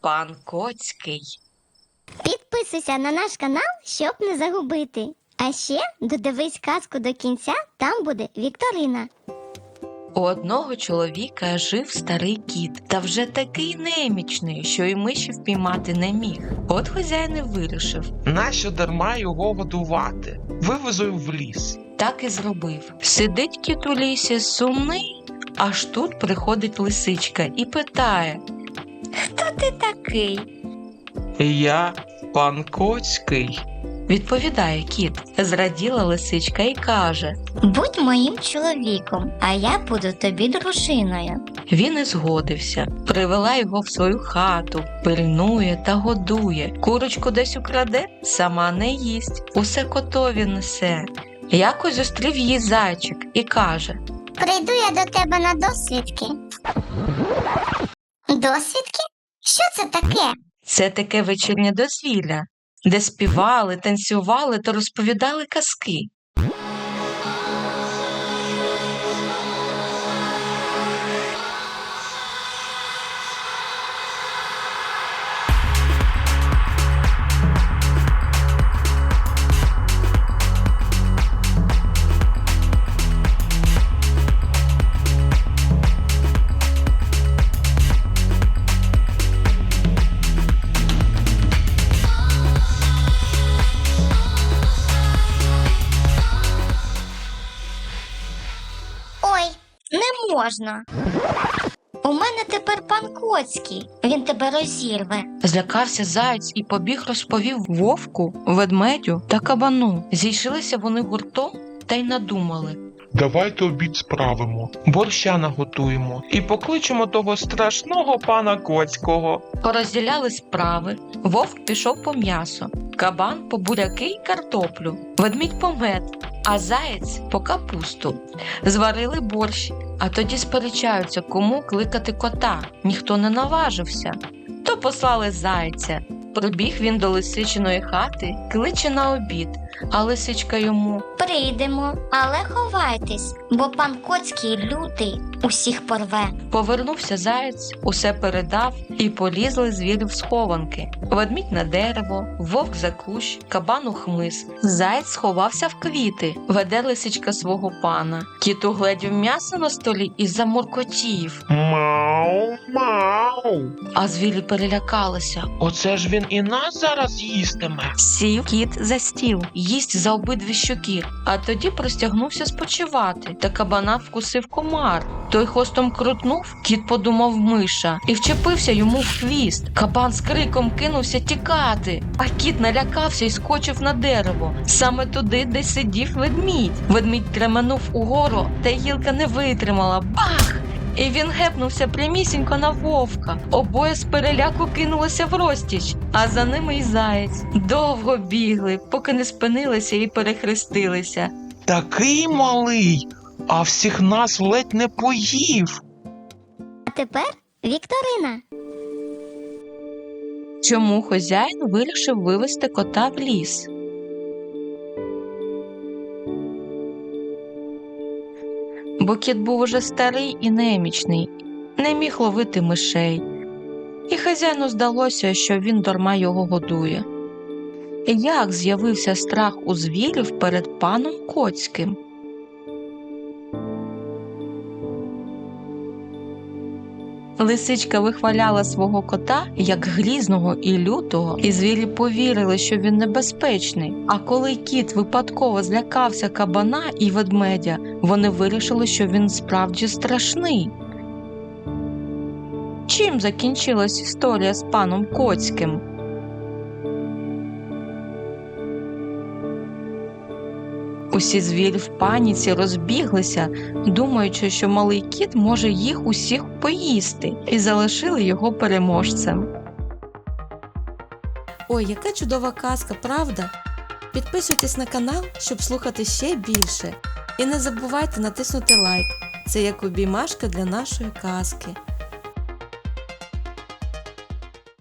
Пан Коцький. Підписуйся на наш канал, щоб не загубити. А ще додивись казку до кінця, там буде Вікторина. У одного чоловіка жив старий кіт, та вже такий немічний, що й миші впіймати не міг. От хазяїн і вирішив, Нащо дарма його годувати? Вивезу в ліс. так і зробив. Сидить кіт у лісі сумний, аж тут приходить лисичка і питає: Хто ти такий? Я пан Коцький. Відповідає кіт. Зраділа лисичка і каже: Будь моїм чоловіком, а я буду тобі дружиною. Він і згодився, привела його в свою хату, пильнує та годує. Курочку десь украде, сама не їсть, усе котові несе. Якось зустрів її зайчик і каже: Прийду я до тебе на досвідки. Досвідки? Що це таке? це таке вечірнє дозвілля, де співали, танцювали та розповідали казки. Не можна. У мене тепер пан Коцький. Він тебе розірве. Злякався заєць і побіг розповів вовку, ведмедю та кабану. Зійшлися вони гуртом та й надумали. Давайте обід справимо, борща наготуємо і покличемо того страшного пана Коцького. Порозділяли справи. Вовк пішов по м'ясо, кабан по буряки й картоплю, ведмідь по мед, а заєць по капусту. Зварили борщ, а тоді сперечаються, кому кликати кота. Ніхто не наважився. То послали зайця. Прибіг він до лисичиної хати, кличе на обід, а лисичка йому Прийдемо, але ховайтесь, бо пан Коцький лютий усіх порве. Повернувся заєць, усе передав, і полізли звірі в схованки. Ведмідь на дерево, вовк за кущ, кабан у хмиз. Заєць сховався в квіти, веде лисичка свого пана. Кіт угледів м'ясо на столі і замуркотів, Мау, мау. а звірі перелякалися. Оце ж він і нас зараз їстиме. Сів кіт за стіл, їсть за обидві щоки, а тоді простягнувся спочивати, та кабана вкусив комар. Той хвостом крутнув, кіт подумав миша і вчепився йому в хвіст. Кабан з криком кинувся тікати, а кіт налякався і скочив на дерево, саме туди, де сидів ведмідь. Ведмідь тременув угору, та гілка не витримала. Бах! І він гепнувся прямісінько на вовка. Обоє з переляку кинулися в розтіч, а за ними й заєць. Довго бігли, поки не спинилися і перехрестилися. Такий малий, а всіх нас ледь не поїв. А тепер Вікторина. Чому хазяїн вирішив вивести кота в ліс? Бо кіт був уже старий і немічний, не міг ловити мишей, і хазяїну здалося, що він дарма його годує. Як з'явився страх у звірів перед паном Коцьким? Лисичка вихваляла свого кота як грізного і лютого, і звірі повірили, що він небезпечний. А коли кіт випадково злякався кабана і ведмедя, вони вирішили, що він справді страшний. Чим закінчилась історія з паном Коцьким? Усі звірі в паніці розбіглися, думаючи, що малий кіт може їх усіх поїсти, і залишили його переможцем. Ой, яка чудова казка, правда? Підписуйтесь на канал, щоб слухати ще більше. І не забувайте натиснути лайк. Це як обіймашка для нашої казки.